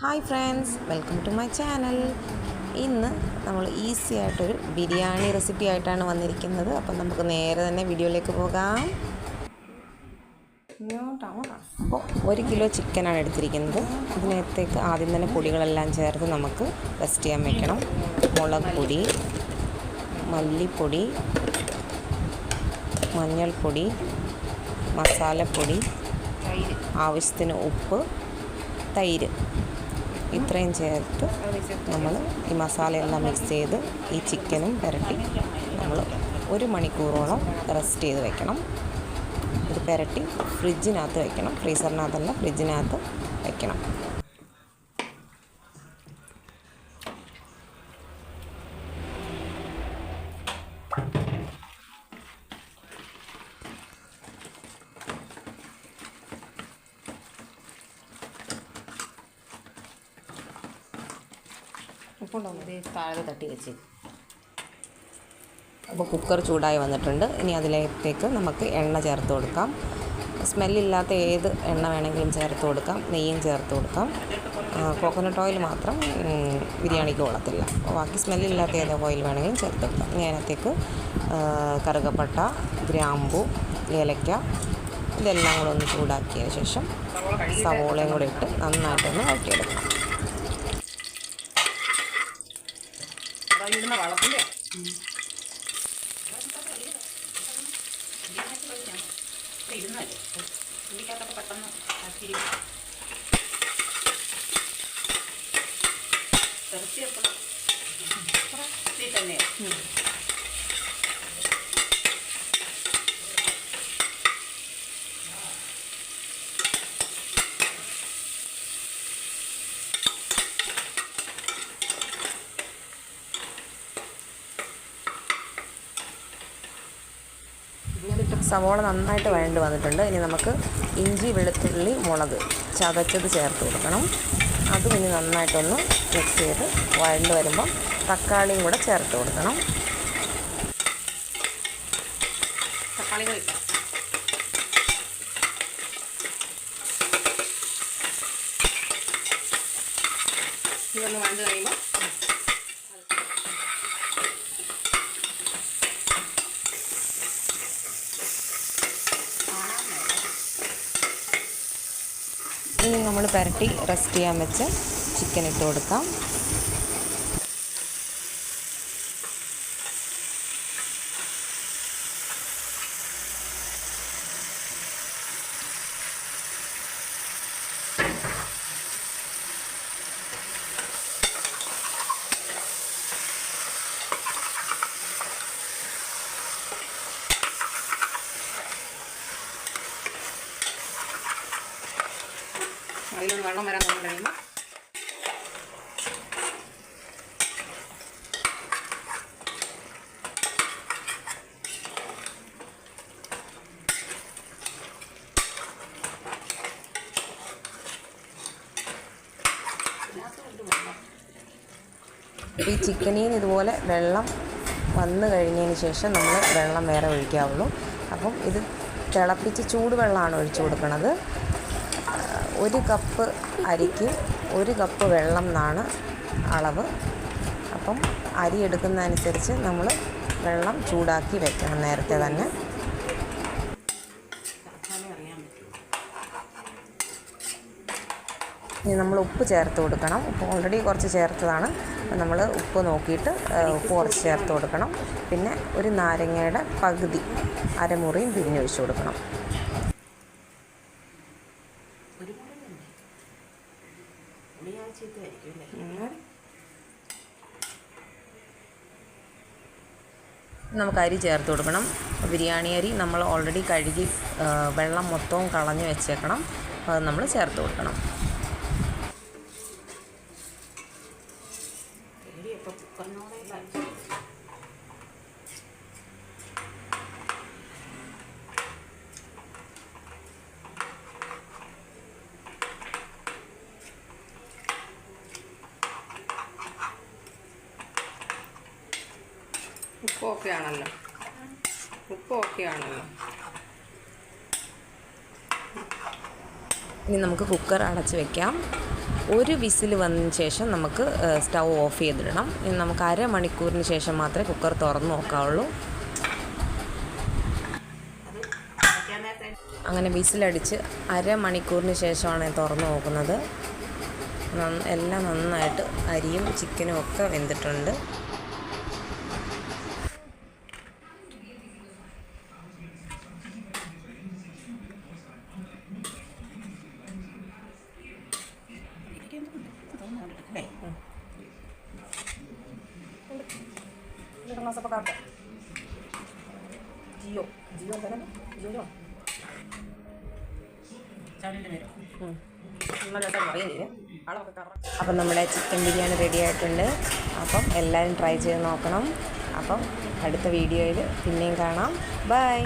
Hi friends welcome to my channel. ഇന്ന് നമ്മൾ easy ആയിട്ടൊരു ബിരിയാണി റെസിപ്പി ആയിട്ടാണ് വന്നിരിക്കുന്നത്. അപ്പം നമുക്ക് നേരെ തന്നെ വീഡിയോയിലേക്ക് പോകാം. അപ്പോൾ ഒരു കിലോ ചിക്കനാണ് എടുത്തിരിക്കുന്നത്. ഇതിനകത്തേക്ക് ആദ്യം തന്നെ പൊടികളെല്ലാം ചേർത്ത് നമുക്ക് റെസ്റ്റ് ചെയ്യാൻ വെക്കണം. മുളക് പൊടി മല്ലിപ്പൊടി മഞ്ഞൾപ്പൊടി മസാലപ്പൊടി ആവശ്യത്തിന് ഉപ്പ് തൈര്. ഇത്രയും ചേർത്ത് നമ്മൾ ഈ മസാലയെല്ലാം മിക്സ് ചെയ്ത് ഈ ചിക്കനും പുരട്ടി നമ്മൾ ഒരു മണിക്കൂറോളം റെസ്റ്റ് ചെയ്ത് വെക്കണം. ഇത് പുരട്ടി ഫ്രിഡ്ജിനകത്ത് വെക്കണം. ഫ്രീസറിനകത്തല്ല ഫ്രിഡ്ജിനകത്ത് വെക്കണം. ഇത് താഴെ തട്ടി വെച്ച്. അപ്പോൾ കുക്കർ ചൂടായി വന്നിട്ടുണ്ട്. ഇനി അതിലേക്ക് നമുക്ക് എണ്ണ ചേർത്ത് കൊടുക്കാം. സ്മെല്ലില്ലാത്ത ഏത് എണ്ണ വേണമെങ്കിലും ചേർത്ത് കൊടുക്കാം. നെയ്യും ചേർത്ത് കൊടുക്കാം. കോക്കനട്ട് ഓയിൽ മാത്രം ബിരിയാണിക്ക് കൊള്ളത്തില്ല. ബാക്കി സ്മെല്ലില്ലാത്ത ഏത് ഓയിൽ വേണമെങ്കിലും ചേർത്ത് കൊടുക്കാം. ഇനി അതിനകത്തേക്ക് കറുകപ്പട്ട ഗ്രാമ്പു ഏലക്ക ഇതെല്ലാം കൂടെ ഒന്ന് ചൂടാക്കിയതിന് ശേഷം സവോളയും കൂടെ ഇട്ട് നന്നായിട്ടൊന്ന് വഴറ്റിയെടുക്കാം. വളത്തിന്റെ ഇരുന്നല്ലേ ഉള്ളിക്കകത്തൊക്കെ പെട്ടെന്ന് ആക്കിരി സവോള നന്നായിട്ട് വഴണ്ട് വന്നിട്ടുണ്ട്. ഇനി നമുക്ക് ഇഞ്ചി വെളുത്തുള്ളി മുളക് ചതച്ചത് ചേർത്ത് കൊടുക്കണം. അതും ഇനി നന്നായിട്ടൊന്ന് മിക്സ് ചെയ്ത് വഴണ്ട് വരുമ്പം തക്കാളിയും കൂടെ ചേർത്ത് കൊടുക്കണം. തക്കാളി ഇതൊന്ന് വഴണ്ട് കഴിയുമ്പോൾ ഇനി നമ്മൾ പുരട്ടി റെസ്റ്റ് ചെയ്യാൻ വെച്ച് ചിക്കൻ ഇട്ട് കൊടുക്കാം. അതിലൊന്ന് വെള്ളം വരാൻ തുടങ്ങി കഴിയുമ്പോൾ ഈ ചിക്കനിൽ ഇതുപോലെ വെള്ളം വന്നു കഴിഞ്ഞതിന് ശേഷം നമ്മൾ വെള്ളം വേറെ ഒഴിക്കാവുള്ളൂ. അപ്പം ഇത് തിളപ്പിച്ച് ചൂടുവെള്ളമാണ് ഒഴിച്ചു കൊടുക്കുന്നത് ഒരു കപ്പ് അരിക്ക് ഒരു കപ്പ് വെള്ളം എന്നാണ് അളവ്. അപ്പം അരി എടുക്കുന്നതനുസരിച്ച് നമ്മൾ വെള്ളം ചൂടാക്കി വെക്കണം നേരത്തെ തന്നെ. ഇനി നമ്മൾ ഉപ്പ് ചേർത്ത് കൊടുക്കണം. ഉപ്പ് ഓൾറെഡി കുറച്ച് ചേർത്തതാണ്. നമ്മൾ ഉപ്പ് നോക്കിയിട്ട് ഉപ്പ് കുറച്ച് ചേർത്ത് കൊടുക്കണം. പിന്നെ ഒരു നാരങ്ങയുടെ പകുതി അരമുറിയും പിരിഞ്ഞൊഴിച്ച് കൊടുക്കണം. നമുക്ക് അരി ചേർത്ത് കൊടുക്കണം. ബിരിയാണി അരി നമ്മൾ ഓൾറെഡി കഴുകി വെള്ളം മൊത്തവും കളഞ്ഞു വെച്ചേക്കണം. അപ്പോൾ അത് നമ്മൾ ചേർത്ത് കൊടുക്കണം. കുക്കറിനോടെ ഓക്കെ ആണല്ലോ ഉപ്പ് ഓക്കെ ആണല്ലോ ഇനി നമുക്ക് കുക്കർ അടച്ച് വെക്കാം. ഒരു വിസിൽ വന്നതിന് ശേഷം നമുക്ക് സ്റ്റൗ ഓഫ് ചെയ്തിടണം. ഇനി നമുക്ക് അരമണിക്കൂറിന് ശേഷം മാത്രമേ കുക്കർ തുറന്ന് നോക്കാവുള്ളൂ. അങ്ങനെ വിസിലടിച്ച് അരമണിക്കൂറിന് ശേഷമാണ് തുറന്നു നോക്കുന്നത്. എല്ലാം നന്നായിട്ട് അരിയും ചിക്കനും ഒക്കെ വെന്തിട്ടുണ്ട്. അപ്പം നമ്മുടെ ചിക്കൻ ബിരിയാണി റെഡി ആയിട്ടുണ്ട്. അപ്പം എല്ലാവരും ട്രൈ ചെയ്ത് നോക്കണം. അപ്പം അടുത്ത വീഡിയോയിൽ പിന്നെയും കാണാം. ബൈ